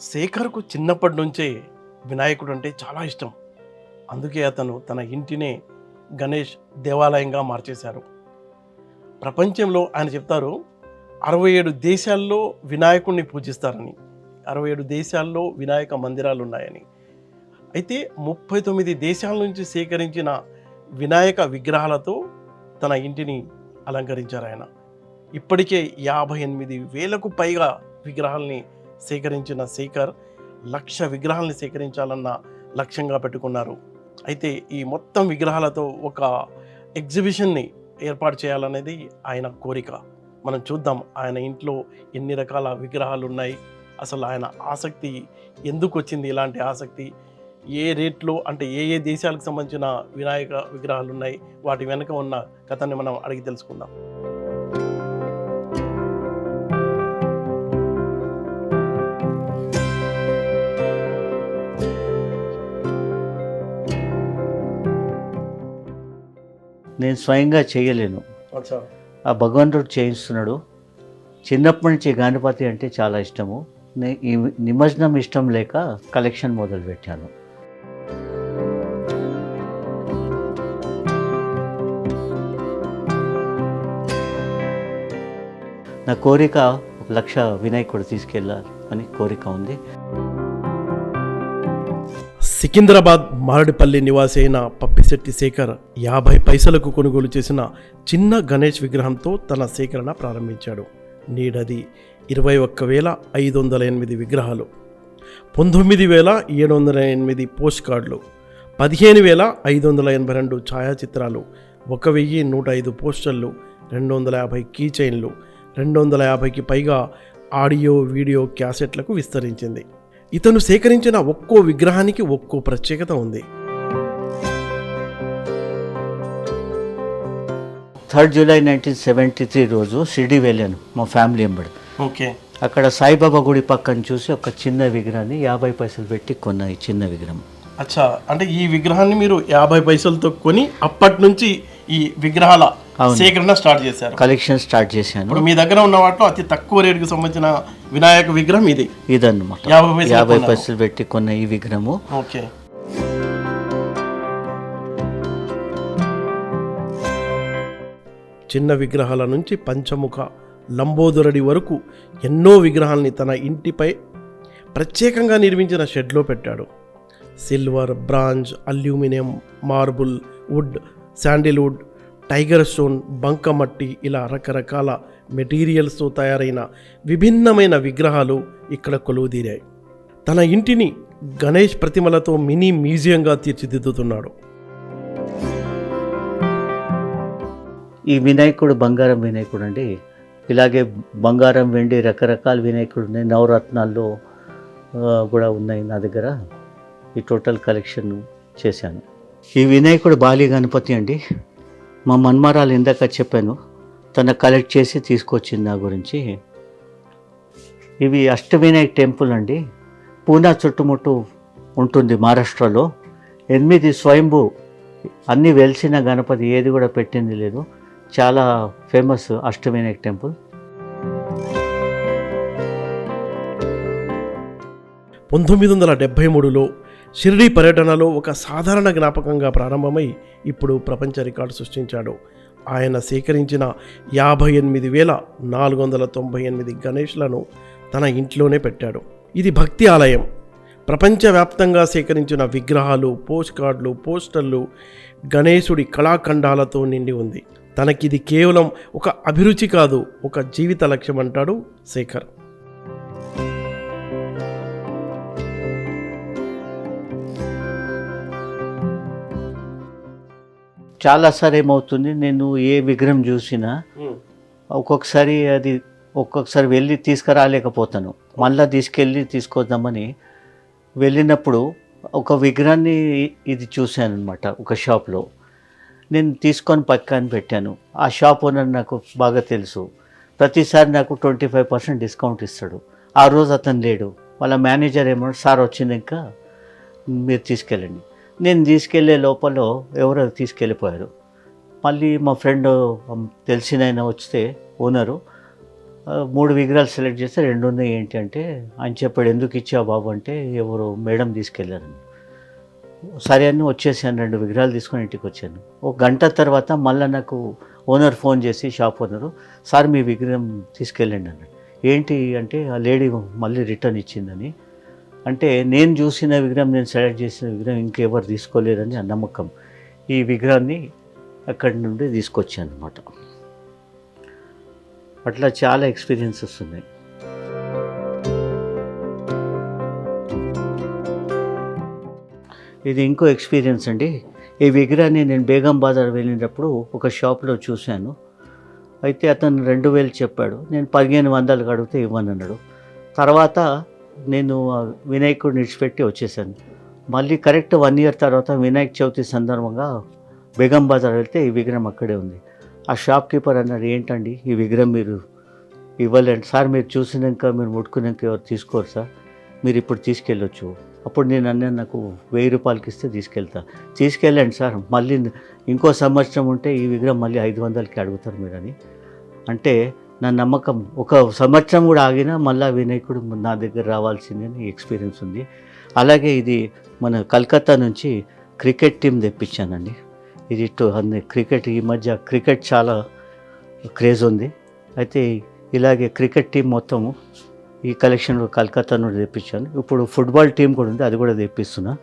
శేఖర్కు చిన్నప్పటి నుంచే వినాయకుడు అంటే చాలా ఇష్టం. అందుకే అతను తన ఇంటినే గణేష్ దేవాలయంగా మార్చేశారు. ప్రపంచంలో ఆయన చెప్తారు అరవై ఏడు దేశాల్లో వినాయకుడిని పూజిస్తారని అరవై ఏడు దేశాల్లో వినాయక మందిరాలు ఉన్నాయని అయితే ముప్పై తొమ్మిది దేశాల నుంచి సేకరించిన వినాయక విగ్రహాలతో తన ఇంటిని అలంకరించారు ఆయన. ఇప్పటికే యాభై ఎనిమిది వేలకు పైగా విగ్రహాల్ని సేకరించిన శేఖర్ లక్ష విగ్రహాలను సేకరించాలన్న లక్ష్యంగా పెట్టుకున్నారు. అయితే ఈ మొత్తం విగ్రహాలతో ఒక ఎగ్జిబిషన్ని ఏర్పాటు చేయాలనేది ఆయన కోరిక. మనం చూద్దాం ఆయన ఇంట్లో ఎన్ని రకాల విగ్రహాలు ఉన్నాయి అసలు ఆయన ఆసక్తి ఎందుకు వచ్చింది ఇలాంటి ఆసక్తి ఏ రేట్లో అంటే ఏ ఏ దేశాలకు సంబంధించిన వినాయక విగ్రహాలు ఉన్నాయి వాటి వెనుక ఉన్న కథని మనం అడిగి తెలుసుకుందాం. నేను స్వయంగా చేయలేను. ఆ భగవంతుడు చేయిస్తున్నాడు. చిన్నప్పటి నుంచి గణపతి అంటే చాలా ఇష్టము. ఈ నిమజ్జనం ఇష్టం లేక కలెక్షన్ మొదలు పెట్టాను. నా కోరిక ఒక లక్ష వినాయకుడు తీసుకెళ్ళాలి అని కోరిక ఉంది. సికింద్రాబాద్ మారడిపల్లి నివాసి అయిన పప్పిశెట్టి శేఖర్ యాభై పైసలకు కొనుగోలు చేసిన చిన్న గణేష్ విగ్రహంతో తన సేకరణ ప్రారంభించాడు. నేడది ఇరవై ఒక్క వేల ఐదు వందల ఎనిమిది విగ్రహాలు పంతొమ్మిది వేల ఏడు వందల ఎనిమిది పోస్ట్ కార్డులు పదిహేను వేల ఐదు వందల ఎనభై రెండు ఛాయాచిత్రాలు ఒక వెయ్యి నూట ఐదు పోస్టర్లు రెండు వందల యాభై కీ చైన్లు రెండు వందల యాభైకి పైగా ఆడియో వీడియో క్యాసెట్లకు విస్తరించింది. ఇతను సేకరించిన ఒక్కో విగ్రహానికి ఒక్కో ప్రత్యేకత ఉంది. Third July nineteen seventy three రోజు షిరిడి వెళ్ళాను మా ఫ్యామిలీ ఎంబడి ఓకే. అక్కడ సాయిబాబా గుడి పక్కన చూసి ఒక చిన్న విగ్రహాన్ని యాభై పైసలు పెట్టి కొన్న ఈ చిన్న విగ్రహం. అచ్చా అంటే ఈ విగ్రహాన్ని మీరు యాభై పైసలతో కొని అప్పటి నుంచి ఈ విగ్రహాల. సేకరణ స్టార్ట్ చేశారు. కలెక్షన్ స్టార్ట్ చేశాను. ఇప్పుడు మీ దగ్గర ఉన్న వాటిలో అతి తక్కువ రేటుకి సంబంధించిన వినాయక విగ్రహం ఇది. ఇదన్నమాట. యాభై పైసలు యాభై. పైసలు పెట్టి కొన్న ఈ విగ్రహము. ఓకే. చిన్న విగ్రహాల నుంచి పంచముఖ లంబోదరుడి వరకు ఎన్నో విగ్రహాల్ని తన ఇంటిపై ప్రత్యేకంగా నిర్మించిన షెడ్లో పెట్టాడు. Silver bronze aluminium marble wood sandalwood tiger stone బంకమట్టి ఇలా రకరకాల మెటీరియల్స్తో తయారైన విభిన్నమైన విగ్రహాలు ఇక్కడ కొలువుదీరాయి. తన ఇంటిని గణేష్ ప్రతిమలతో మినీ మ్యూజియంగా తీర్చిదిద్దుతున్నాడు. ఈ వినాయకుడు బంగారం వినాయకుడు అండి. ఇలాగే బంగారం వెండి రకరకాల వినాయకుడు ఉన్నాయి. నవరత్నాల్లో కూడా ఉన్నాయి నా దగ్గర. ఈ టోటల్ కలెక్షన్ చేశాను. ఈ వినాయకుడు బాలి గణపతి అండి. మా మన్మరాలు ఇందాక చెప్పాను తను కలెక్ట్ చేసి తీసుకొచ్చింది నా గురించి. ఇవి అష్టవినాయక్ టెంపుల్ అండి. పూనా చుట్టుముట్టు ఉంటుంది మహారాష్ట్రలో. ఎనిమిది స్వయంభూ అన్నీ వెలిసిన గణపతి ఏది కూడా పెట్టింది లేదు. చాలా ఫేమస్ అష్టవినాయక్ టెంపుల్. పంతొమ్మిది వందల డెబ్భై మూడులో షిరిడి పర్యటనలో ఒక సాధారణ జ్ఞాపకంగా ప్రారంభమై ఇప్పుడు ప్రపంచ రికార్డు సృష్టించాడు. ఆయన సేకరించిన యాభై ఎనిమిది వేల నాలుగు వందల తొంభై ఎనిమిది గణేష్లను తన ఇంట్లోనే పెట్టాడు. ఇది భక్తి ఆలయం. ప్రపంచవ్యాప్తంగా సేకరించిన విగ్రహాలు పోస్ట్ కార్డులు పోస్టర్లు గణేశుడి కళాఖండాలతో నిండి ఉంది. తనకిది కేవలం ఒక అభిరుచి కాదు ఒక జీవిత లక్ష్యం అంటాడు శేఖర్. చాలాసారి ఏమవుతుంది నేను ఏ విగ్రహం చూసినా ఒక్కొక్కసారి అది ఒక్కొక్కసారి వెళ్ళి తీసుకురాలేకపోతాను. మళ్ళీ తీసుకెళ్ళి తీసుకొద్దామని వెళ్ళినప్పుడు ఒక విగ్రహాన్ని ఇది చూశాను అనమాట ఒక షాప్లో. నేను తీసుకొని పక్కన పెట్టాను. ఆ షాప్ ఓనర్ నాకు బాగా తెలుసు. ప్రతిసారి నాకు ట్వంటీ ఫైవ్ పర్సెంట్ డిస్కౌంట్ ఇస్తాడు. ఆ రోజు అతను లేడు. వాళ్ళ మేనేజర్ ఏమో సార్ వచ్చినాక మీరు తీసుకెళ్ళండి. నేను తీసుకెళ్ళే లోపల ఎవరో తీసుకెళ్ళిపోయారు. మళ్ళీ మా ఫ్రెండ్ తెలిసిన ఆయన వస్తే ఓనరు మూడు విగ్రహాలు సెలెక్ట్ చేస్తే రెండు ఉన్నాయి ఏంటి అంటే ఆయన చెప్పాడు ఎందుకు ఇచ్చావు బాబు? అంటే ఎవరు మేడం తీసుకెళ్ళారని. సరే అని వచ్చేసాను రెండు విగ్రహాలు తీసుకొని ఇంటికి వచ్చాను. ఒక గంట తర్వాత మళ్ళీ నాకు ఓనర్ ఫోన్ చేసి షాప్ ఓనరు సార్ మీ విగ్రహం తీసుకెళ్ళండి అన్నాడు. ఏంటి అంటే ఆ లేడీ మళ్ళీ రిటర్న్ ఇచ్చిందని అంటే నేను చూసిన విగ్రహం నేను సెలెక్ట్ చేసిన విగ్రహం ఇంకెవరు తీసుకోలేరని ఆ నమ్మకం. ఈ విగ్రహాన్ని అక్కడి నుండి తీసుకొచ్చాను అనమాట అట్లా చాలా ఎక్స్పీరియన్సెస్ ఉన్నాయి. ఇది ఇంకో ఎక్స్పీరియన్స్ అండి. ఈ విగ్రహాన్ని నేను బేగం బజార్ వెళ్ళినప్పుడు ఒక షాప్లో చూశాను. అయితే అతను రెండు వేలు చెప్పాడు. నేను పదిహేను వందలకు అడిగితే ఇవ్వనన్నాడు. తర్వాత నేను వినాయకుడు వినాయకుడిని విడిచిపెట్టి వచ్చేసాను. మళ్ళీ కరెక్ట్ వన్ ఇయర్ తర్వాత వినాయక చవితి సందర్భంగా బేగం బజార్ వెళ్తే ఈ విగ్రహం అక్కడే ఉంది. ఆ షాప్ కీపర్ అన్నాడు ఏంటండి ఈ విగ్రహం మీరు ఇవ్వలేండి. సార్ మీరు చూసినాక మీరు ముట్టుకున్నాక ఎవరు తీసుకోరు సార్. మీరు ఇప్పుడు తీసుకెళ్ళొచ్చు. అప్పుడు నేను అన్నాను నాకు వెయ్యి రూపాయలకి ఇస్తే తీసుకెళ్తా. తీసుకెళ్ళండి సార్ మళ్ళీ ఇంకో సంవత్సరం ఉంటే ఈ విగ్రహం మళ్ళీ ఐదు వందలకి అడుగుతారు మీరని. అంటే నా నమ్మకం. ఒక సంవత్సరం కూడా ఆగినా మళ్ళీ వినాయకుడు నా దగ్గర రావాల్సిందని ఎక్స్పీరియన్స్ ఉంది. అలాగే ఇది మన కలకత్తా నుంచి క్రికెట్ టీం తెప్పించానండి. ఇది టు అన్ని క్రికెట్ ఈ మధ్య క్రికెట్ చాలా క్రేజ్ ఉంది. అయితే ఇలాగే క్రికెట్ టీం మొత్తము ఈ కలెక్షన్లో కలకత్తా నుండి తెప్పించాను. ఇప్పుడు ఫుట్బాల్ టీం కూడా ఉంది అది కూడా తెప్పిస్తున్నా.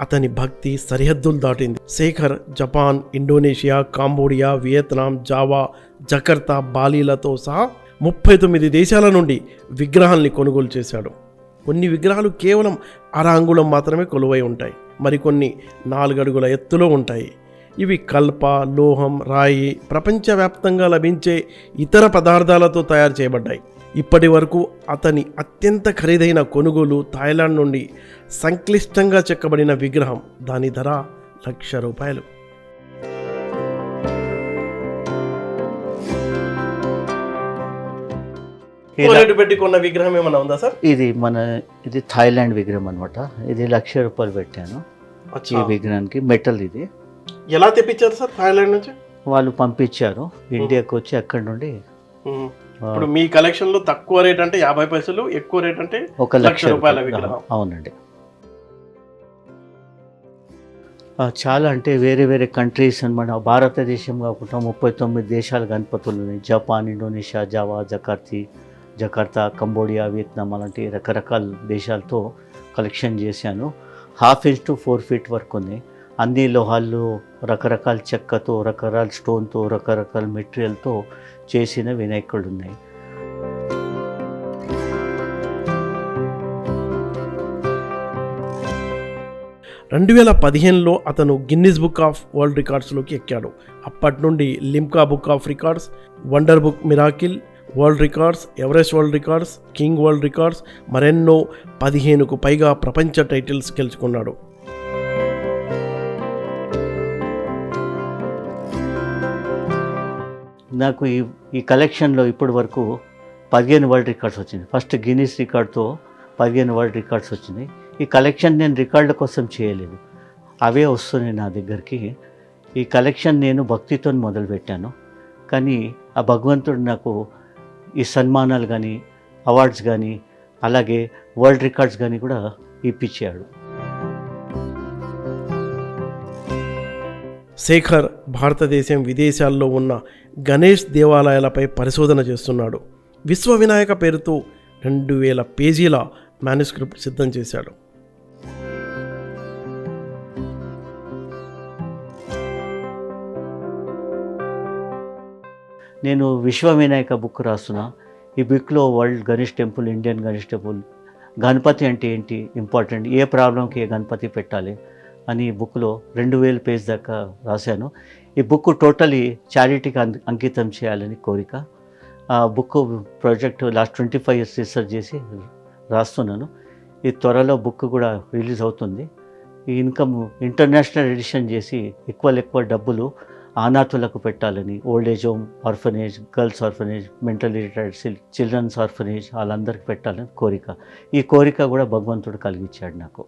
అతని భక్తి సరిహద్దులు దాటింది. Shekhar Japan Indonesia Cambodia Vietnam Java Jakarta బాలీలతో సహా ముప్పై తొమ్మిది దేశాల నుండి విగ్రహాల్ని కొనుగోలు చేశాడు. కొన్ని విగ్రహాలు కేవలం అర అంగుళం మాత్రమే కొలువై ఉంటాయి. మరికొన్ని నాలుగడుగుల ఎత్తులో ఉంటాయి. ఇవి కల్ప లోహం రాయి ప్రపంచవ్యాప్తంగా లభించే ఇతర పదార్థాలతో తయారు చేయబడ్డాయి. ఇప్పటి వరకు అతని అత్యంత ఖరీదైన కొనుగోలు థాయిలాండ్ నుండి సంక్లిష్టంగా చెక్కబడిన విగ్రహం. దాని ధర లక్ష రూపాయలు. రేటు పెట్టి కొన్న విగ్రహం ఏమైనా ఉందా సార్? ఇది మన ఇది థాయిలాండ్ విగ్రహం అనమాట ఇది లక్ష రూపాయలు పెట్టాను. ఈ విగ్రహానికి మెటల్ ఇది. ఎలా తెప్పించారు సార్ థాయిలాండ్ నుంచి? వాళ్ళు పంపించారు. ఇండియాకి వచ్చి అక్కడి నుండి ఇప్పుడు మీ కలెక్షన్లో తక్కువ రేట్ అంటే యాభై పైసలు ఎక్కువ రేట్ అంటే ఒక లక్ష రూపాయల విగ్రహం. అవునండి. చాలా అంటే వేరే వేరే కంట్రీస్ అనమాట భారతదేశం కాకుండా ముప్పై తొమ్మిది దేశాల గణపతులు ఉన్నాయి జపాన్ ఇండోనేషియా జావా జకార్తి జకార్తా కంబోడియా వియత్నాం అలాంటి రకరకాల దేశాలతో కలెక్షన్ చేశాను. Half inch to four feet వరకు ఉన్నాయి అన్ని లోహాలు రకరకాల చెక్కతో రకరకాల స్టోన్తో రకరకాల మెటీరియల్తో చేసిన వినాయకుడు ఉన్నాయి రెండు వేల పదిహేనులో అతను గిన్నిస్ బుక్ ఆఫ్ వరల్డ్ రికార్డ్స్లోకి ఎక్కాడు. అప్పటి నుండి Limca book of records wonder book miracle world records Everest world records king world records మరెన్నో పదిహేనుకు పైగా ప్రపంచ టైటిల్స్ గెలుచుకున్నాడు. నాకు ఈ ఈ కలెక్షన్లో ఇప్పటి వరకు పదిహేను వరల్డ్ రికార్డ్స్ వచ్చింది. ఫస్ట్ గిన్నీస్ రికార్డ్తో పదిహేను వరల్డ్ రికార్డ్స్ వచ్చింది. ఈ కలెక్షన్ నేను రికార్డుల కోసం చేయలేదు. అవే వస్తున్నాయి నా దగ్గరికి. ఈ కలెక్షన్ నేను భక్తితో మొదలుపెట్టాను. కానీ ఆ భగవంతుడు నాకు ఈ సన్మానాలు కానీ అవార్డ్స్ కానీ అలాగే వరల్డ్ రికార్డ్స్ కానీ కూడా ఇప్పించాడు. శేఖర్ భారతదేశం విదేశాల్లో ఉన్న గణేష్ దేవాలయాలపై పరిశోధన చేస్తున్నాడు. విశ్వ వినాయక పేరుతో రెండు వేల పేజీల మాన్యుస్క్రిప్ట్ సిద్ధం చేశాడు. నేను విశ్వ వినాయక బుక్ రాస్తున్నా. ఈ బుక్లో world Ganesh temple Indian Ganesh temple Ganapati అంటే ఏంటి ఇంపార్టెంట్ ఏ ప్రాబ్లంకి ఏ గణపతి పెట్టాలి అని బుక్లో రెండు వేల పేజ్ దాకా రాశాను. ఈ బుక్ టోటలీ చారిటీకి అంకితం చేయాలని కోరిక. ఆ book project last twenty five years research చేసి రాస్తున్నాను. ఈ త్వరలో బుక్ కూడా రిలీజ్ అవుతుంది. ఈ ఇన్కమ్ ఇంటర్నేషనల్ ఎడిషన్ చేసి ఎక్కువ ఎక్కువ డబ్బులు అనాథులకు పెట్టాలని old age home orphanage girls orphanage mental retired children's orphanage వాళ్ళందరికీ పెట్టాలని కోరిక. ఈ కోరిక కూడా భగవంతుడు కలిగించాడు నాకు.